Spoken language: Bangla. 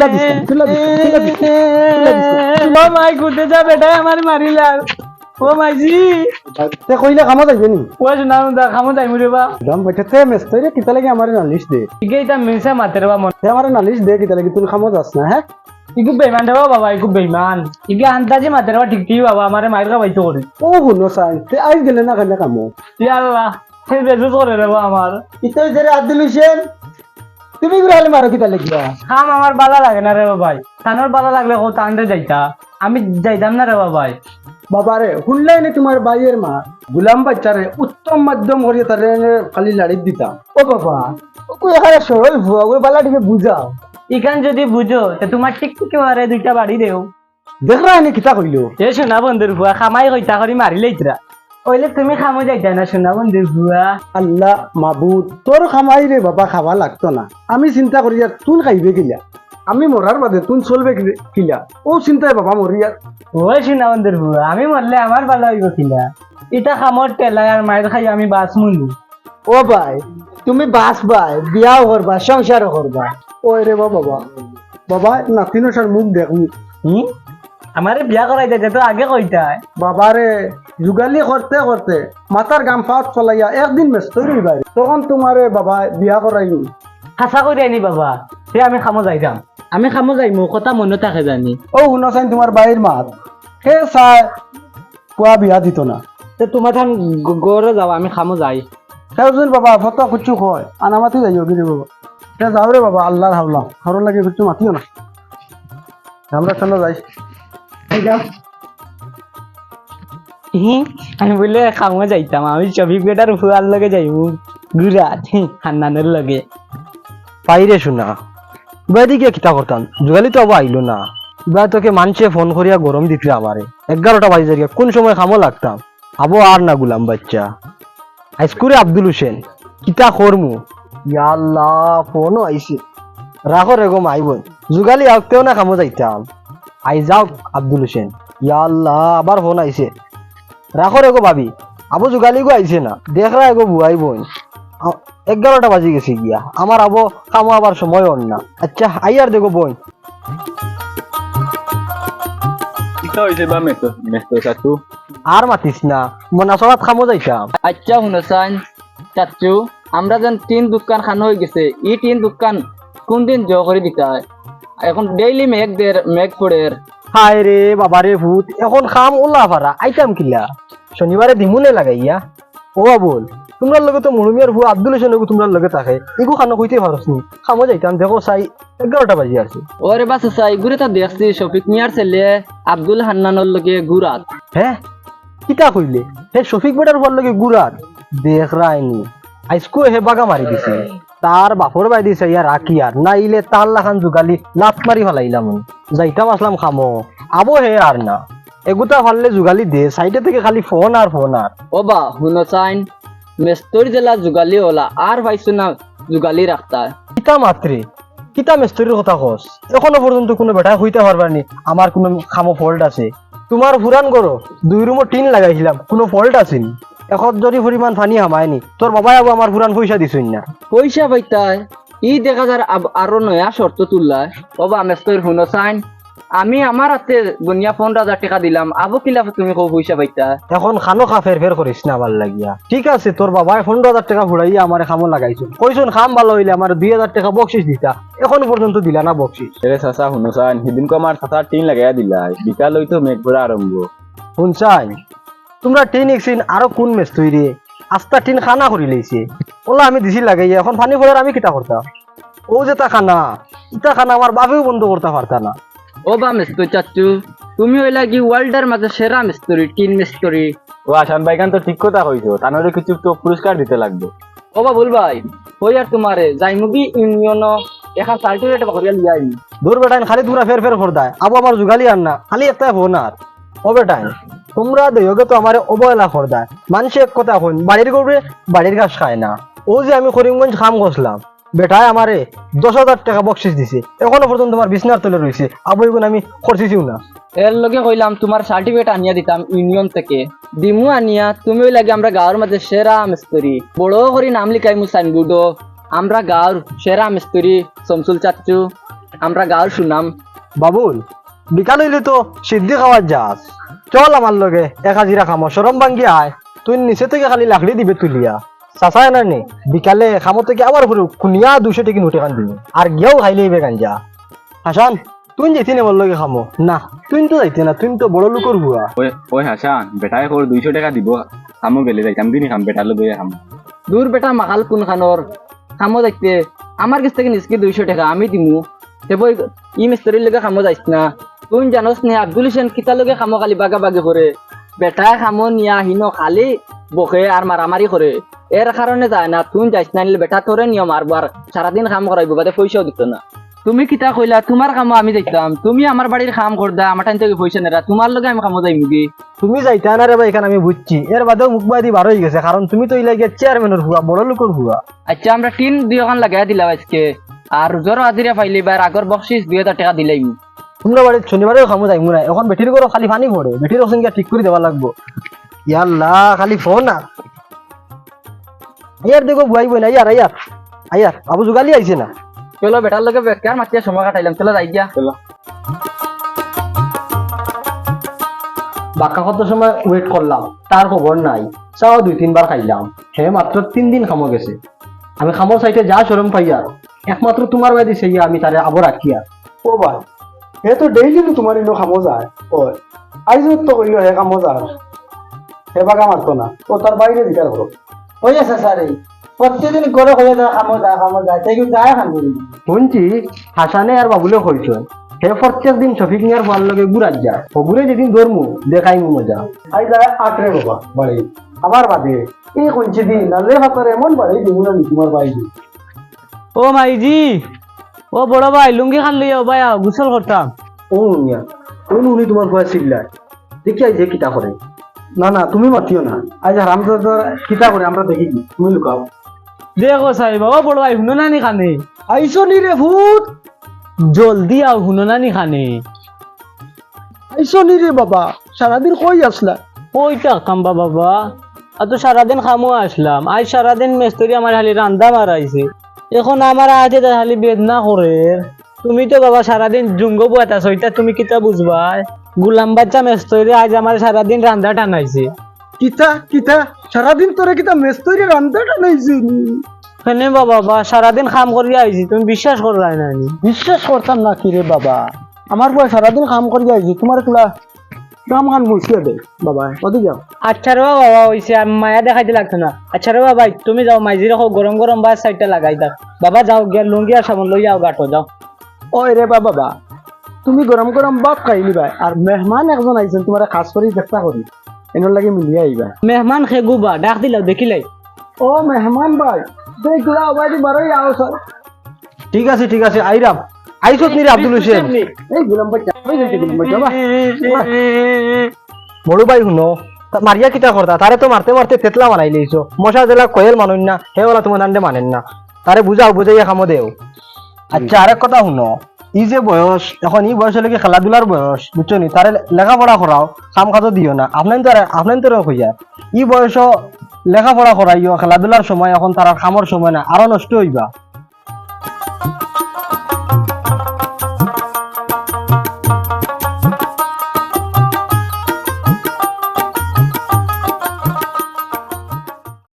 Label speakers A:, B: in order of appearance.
A: না, তুলা দিস না, তুলা দিস না, তুলা দিস
B: ও মাই ঘুরতে যা বেটাই আমার মারিলার। ও মাইজি
A: তে কইলে কামত আইবে নি?
B: ও শোনা দা খামো যাই মুরে বা।
A: দাম বাইতে তে মেস্ত রে কিতা লাগে আমার নালিশ দে।
B: ইগে ইতা মিনসা মাতের বা মন।
A: তে আমার নালিশ দে কিতা লাগে তুই কামত আস না হ্যাঁ
B: ইগু বেইমান দেবা বাবা ইগু বেইমান। ইগে আন্দাজে মাতের বা ঠিক ঠিক বাবা আমারে মাইর খাবাইতো করি।
A: ও শুনো চাই তে আইস গেলে না কেন কামো
B: ইয়া আল্লাহ সে বেজু করে রে বা আমার।
A: ইতো জেরে হোসেন। তুমি গুরালে মারো কিতা লাগিয়া
B: খাম আমার বালা লাগে না রে বাবাই। তানোর বালা লাগলে ও তান্ডে যাইতা। আমি যাইতাম না রে বাবাই।
A: বাবারে শুনলাই নে তোমার বাইয়ের মা? গুলাম বাচ্চারে উত্তম মাধ্যম করিয়ে তারে খালি লাড়ি দিতাম ও বাবা কই এখানে সরল ভুয়া ওই বালাটিকে বুঝাও।
B: ইখান যদি বুঝো তে তোমার ঠিক ঠিক মারে দুইটা বাড়ি দেও।
A: দেখরা এনে কিতা কইলো?
B: এ সোনা বন্ধুর বুয়া খামাই কইতা করি মারিলে ইতরা ওইলে তুমি খামো যাইতা না সোনা বন্ধুর বুয়া
A: আল্লাহ মাবুদ তোর খামাই রে বাবা খাওয়া লাগতো না। আমি চিন্তা করি আর তুন খাইবে কিলা। আমি মরার বাদে তুন চলবে কিলা ও চিন্তায় বাবা মরিয়া
B: ওই সোনা বন্ধুর বুয়া আমি মরলে আমার ভালো হইব কিনা ইটা খামর টেলা আর মায়ের খাই আমি বাস মুনি।
A: ও ভাই তুমি বাস ভাই বিয়াও করবা সংসারও করবা ওই রে বাবা বাবা। নাতিনো সার মুখ দেখুন
B: হুম আমারে বিয়া করাই যাইতে তো আগে কইতা
A: বাবারে যুগালি করতে করতে মাথার গাম ফাত ফলাইয়া একদিন ব্যস্ত রইবাই তখন তোমারে বাবা বিয়া করাইনি
B: খাসা করে আনি বাবা সে আমি খামো যাইতাম আমি খামো যাই মোৰ কথা মনে থাকে জানি।
A: ও শুনা চাই তোমার বাইর মাত। সে চাই কোৱা বিয়া দিত না।
B: তে তোমার ঠান গড়ে যাও আমি খামো যাই।
A: সেজন বাবা ফটো কুচু কয়। আনা মাতি যাইও কি রে বাবা। সে যাও রে বাবা আল্লাহর হাওলা। ঘর লাগে কুচু মাতিও না। আমরা চলো যাই।
B: আমি বলে খামো যাইতাম। আমি চবিক বেটার ফুয়ার লগে যাইব। হান্নানের লগে।
C: পাইরে শোনা। বাইরে গিয়ে কিতা করতাম? যোগালি তো আবার আইলো না। এবার তোকে মানছে ফোন করিয়া গরম দিতে আমারে। এগারোটা বাজে কোন সময় খামো লাগতাম? আবো আর না গুলাম বাচ্চা। হাইস্কুলে আব্দুল হোসেন কিতা করমু? ইয়াল্লাহ ফোনও আইছে। রাখো রে গো মাই বোন। যোগালি আউতেও না খামো যাইতাম। আই যাও আব্দুল হোসেন। ইয়াল্লাহ আবার ফোন আইছে। রাখো রে গো ভাবি। আবো যোগালি গো আইছে না। দেখ রা গো বুয়াই বোন। এগারোটা বাজে গেছে গিয়া। আমার আবো কামো আবার সময় অন না। আচ্ছা আইয়ার দেখো বোন। আর মাতিস না। মনাসরাত খামো যাইতাম।
D: আচ্ছা হুনসাইন চাচু আমরা যেন তিন দোকান খান হয়ে গেছে। ই তিন দোকান কোন দিন জ করে দিতে হয় এখন ডেইলি মেঘ দের মেঘ পড়ে
C: হায় রে বাবা রে ভূত এখন খাম ওলা পারা আইতাম কিলা? শনিবারে দিমুনে লাগাইয়া ও বল তোমরা লগে তো মুরুমিয়ার ভু আব্দুল হোসেন তোমরা লগে থাকে। এগু খানো কইতে পারস নি। খামো যাইতাম দেখো চাই এগারোটা বাজি আছে।
D: ওরে বাস চাই ঘুরে তো দেখছি শফিক মিয়ার ছেলে আব্দুল হান্নানোর লগে গুরাত
C: হ্যাঁ কিতা কইলে? হে শফিক বেটার উপর লগে গুড়াত দেখ রায়নি আইসকু হে বাগা মারি দিছে। তার বাপর বাই দিছে ইয়া রাখি আর নাইলে তার লাখান জুগালি লাত মারি ফেলাইলাম। যাইতাম আসলাম খামো। আবো হে আর না। এগুতা ফাললে জুগালি দে সাইডে থেকে খালি ফোন আর ফোন আর
D: ও বা হুনসাইন মেস্তর জেলা যুগালি ওলা আর পাইছো না যুগালি রাখতা
C: কিতা মাত্রে কিতা মেস্তরির কথা কস এখনও পর্যন্ত কোনো বেটা হইতে পারবার নি আমার কোনো খামো ফল্ট আছে। তোমার ফুরান করো দুই রুমো টিন লাগাইছিলাম কোনো ফল্ট আছে নি এখন যদি পরিমাণ পানি হামায়নি তোর বাবাই আবো আমার ফুরান পয়সা দিছই না।
D: পয়সা পাইতায় ই দেখা যার আরও নয়া শর্ত তুললায় ও বা মেস্তর হুনসাইন আমি আমার হাতে গুনিয়া পনেরো হাজার টাকা দিলাম আবো কিলা তুমি কো পয়সা পাইতা
C: এখন খানো খা ফের ফের করিস না ভালো লাগিয়া। ঠিক আছে তোর বাবাই পনেরো হাজার টাকা ঘুরাইয়া আমার খামো লাগাইছো। কইছুন খাম ভালো হইলে আমার দুই হাজার টাকা বকশিস দিতা এখন পর্যন্ত দিলা না বকশিস
E: এরে চাচা শুনছান সেদিনকে আমার চাচার টিন লাগাইয়া দিলাই। বিকাল হইতো মেঘ পড়া আরম্ভ
C: শুনছাই তোমরা টিন ইকছিন আরও কোন মেস তৈরি? আস্তা টিন খানা করি লইছে ওলা আমি দিছি লাগাইয়া এখন পানি পড়ার আমি কিতা করতাম ও যে তা খানা ইটা খানা আমার বাপেও বন্ধ করতে পারতা না।
D: ও বা মেস্তর চাচু তুমি হইলা কি ওয়ার্ল্ডের মাঝে সেরা মিস্ত্রি টিন মিস্ত্রি
E: ও আসান বাইকান তো ঠিক কথা কইছো তানরে কিছু তো পুরস্কার দিতে লাগবে।
D: ও বা বল ভাই হই আর তোমারে যাইমুগি ইউনিয়ন এখন সার্টিফিকেট করিয়া লিয়াই
C: দূর বেটাইন খালি তোমরা ফের ফের করে দেয় আবু আমার জুগালি আর না খালি একটা ফোন আর ও বেটাইন। তোমরা দেহকে তো আমার অবহেলা করে দেয় মানুষ এক কথা কইন বাড়ির করবে বাড়ির ঘাস খায় না। ও যে আমি করিমগঞ্জ খাম করছিলাম বেটায় আমারে দশ হাজার টাকা বকশিস দিছে। এখনও পর্যন্ত আমার বিছনার তলে রয়েছে আবু এগুন আমি খরচিছিও না।
D: এর লগে কইলাম তোমার সার্টিফিকেট আনিয়া দিতাম ইউনিয়ন থেকে। দিমু আনিয়া তুমি লাগে আমরা গাঁৱৰ মাঝে সেরা মিস্ত্রি। বড় করে নাম লিখাই মু সাইনবোর্ড আমরা গাঁৱৰ সেরা মিস্ত্রি শমসুল চাচু আমরা গাঁর সুনাম।
C: বাবুল বিকাল হইলে তো সিদ্ধি খাওয়ার যাস চল আমার লগে এক হাজিরা খামো সরম ভাঙ্গি আয়। তুই নিচে থেকে খালি লাকড়ি দিবে তুলিয়া। চাচায় না নে? বিকালে খামো থেকে আবার ঘুরে কুনিয়া দুশো টিকি নোটে খান দিবি আর গিয়েও খাইলে ইবে গাঞ্জা। হাসান তুই যেতি না বল লগে খামো? না তুই তো যাইতে না তুই তো বড় লোকর বুয়া
E: ওই হাসান বেটায় কর দুইশো টাকা দিব? আমো গেলে যাইতাম দিনই খাম বেটার লগে খাম।
D: দূর বেটা মাকাল কোন খানোর খামো দেখতে আমার কাছ থেকে নিজকে দুইশো টাকা আমি দিমু। সেবই ই মিস্ত্রির লগে খামো যাইস না? তুই জানোস নে আব্দুল হোসেন কিতা লগে খামো খালি বাগা বাগি করে বেটা খামো নিয়া হিনো খালি বকে আর মারামারি করে এর কারণে যায় না তুই যাইস না নিলে বেটা তোরে নিয়ম মারবো আর সারাদিন কাম করাইবো বাদে পয়সাও দিত না। তুমি কিতা কইলা তোমার কামো আমি যাইতাম। তুমি আমার বাড়ির কাম করদা আমার টাইম থেকে পয়সা নেরা তোমার লগে আমি কামো যাইমু কি
C: তুমি যাইতা না রে ভাই এখানে আমি বুঝছি এর বাদেও মুখ বাদি বার হয়ে গেছে কারণ তুমি তো ইলাগে চেয়ারম্যানের হুয়া বড় লোকের হুয়া
D: আচ্ছা আমরা টিন দুই লাগাই দিলাম আজকে। আর জ্বর হাজিরা পাইলি বা আগর বকশিস দুই হাজার টাকা দিলাই
C: তোমরা বাড়ির শনিবারেও খামো যাইমু না এখন বেটির করে খালি পানি পড়ে বেটির সঙ্গে ঠিক করে দেওয়া লাগবো। ইয়াল্লা খালি ফোন না আয়ার দেখো বুয়াই বই না আয়ার আয়ার আয়ার আবু জুগালি আইছে না।
D: চলো বেটার লগে বেকার মাতিয়া সময় কাটাইলাম চলো যাই গিয়া
C: বাক্কা কত সময় ওয়েট করলাম তার খবর নাই। চাও দুই তিনবার খাইলাম হে মাত্র তিন দিন খামো গেছে। আমি খামোর সাইটে যা সরম পাইয়া। একমাত্র তোমার বাদি সেই আমি তারে আবর রাখিয়া
A: ও ভাই হে তো ডেইলি তো তোমার ইনো খামো যায়। ওই আইজ তো কইলো হে খামো যায় হে বাগা মারতো না। ও তার বাইরে বিচার করো
B: ওই আছে স্যারে প্রত্যেকদিন করে করে খামো যায় খামো যায়। তাই যায় খান
C: শুনছি হাসানে আর বাবুলে কইছো হে প্রত্যেক দিন শফিক নিয়ার ফোয়ার লগে ঘুরাত যায়। ও ঘুরে যেদিন ধরমু দেখাই মু মজা।
A: আই যায় আটরে বাবা বাড়ি আবার বাদে এই কইছে দিন নালে হাতার এমন বাড়ি দিব না নি তোমার বাইরে
B: ও মাইজি। ও বড় ভাই লুঙ্গি খান লইয়া ভাই গোসল করতাম
C: ও মিয়া ও উনি তোমার ভয় শিখলাই দেখি আইছে কিতা করে।
A: না না তুমি মাতিও না। আজ হারাম কিতা করে আমরা দেখি তুমি লুকাও।
B: দেখো সাহেব ও বড় ভাই শুনো নানি খানে?
A: আইসো নি রে ভূত।
B: জলদি আও শুনো নানি খানে?
A: আইসো নি রে বাবা সারাদিন কই আসলা?
B: ওই টাকাম বাবা? আর তো সারাদিন খামো আসলাম। আজ সারাদিন মেস্তরি আমার খালি রান্দা মারাইছে। এখন আমার আজে খালি বেদনা করে। তুমি তো বাবা সারাদিন জুঙ্গ বুয়াতা সইটা তুমি কিতা বুঝবা? গুলাম বাচ্চা মেস্তরি আজ আমার সারাদিন রান্দা টানাইছে।
A: কিতা কিতা? সারাদিন তোরে কিতা মেস্তরি রান্দাটা নাইছি
B: কেনে বাবা বা সারাদিন কাম করি আইছি তুমি বিশ্বাস করলাই না
A: বিশ্বাস করতাম না কি রে বাবা। আমার বয় সারাদিন কাম করি আইছি তোমার কুলা কাম কান মুছিয়ে দে বাবা ওদিকে যাও?
B: আচ্ছা রে বাবা হইছে আমি মায়া দেখাইতে লাগতো না। আচ্ছা রে বাবা তুমি যাও মাইজি রাখো গরম গরম বা সাইডটা লাগাই দাও। বাবা যাও গিয়া লুঙ্গি আর সামন লই যাও গাটো যাও।
A: ওই রে বাবা বাবা তুমি গরম গরম বাপ খাইলি ভাই আর মেহমান একজন আইছেন তোমার খাস করে চেষ্টা করি। এনার লাগে মিলিয়ে আইবা।
B: মেহমান খেগুবা ডাক দিলাও দেখিলাই
A: ও মেহমান ভাই দেখলা বাইরে বারোই আও স্যার
C: ঠিক আছে ঠিক আছে আইরাম। আইসত নি রে আব্দুল হোসেন।
A: এই গুলাম বাচ্চা ওই গুলাম বাচ্চা বাবা
C: বড় ভাই তা মারিয়া কিতা করতা? তারে তো মারতে মারতে তেতলা বানাই লইছো মশা জেলা কয়েল মানুন না হে ওলা তোমার নান্ডে মানেন না। তারে বুঝাও বুঝাইয়া খামো দেও। আচ্ছা আরেক কথা শুনো ই যে বয়স এখন ই বয়স হলে খেলাধুলার বয়স? বুঝছ নি? তারে লেখাপড়া করাও কাম কাজও দিও না। আপনার তো আপনার তো কইয়া ই বয়স লেখাপড়া করাইও খেলাধুলার সময় এখন তার খামর সময় না আরও নষ্ট হইবা।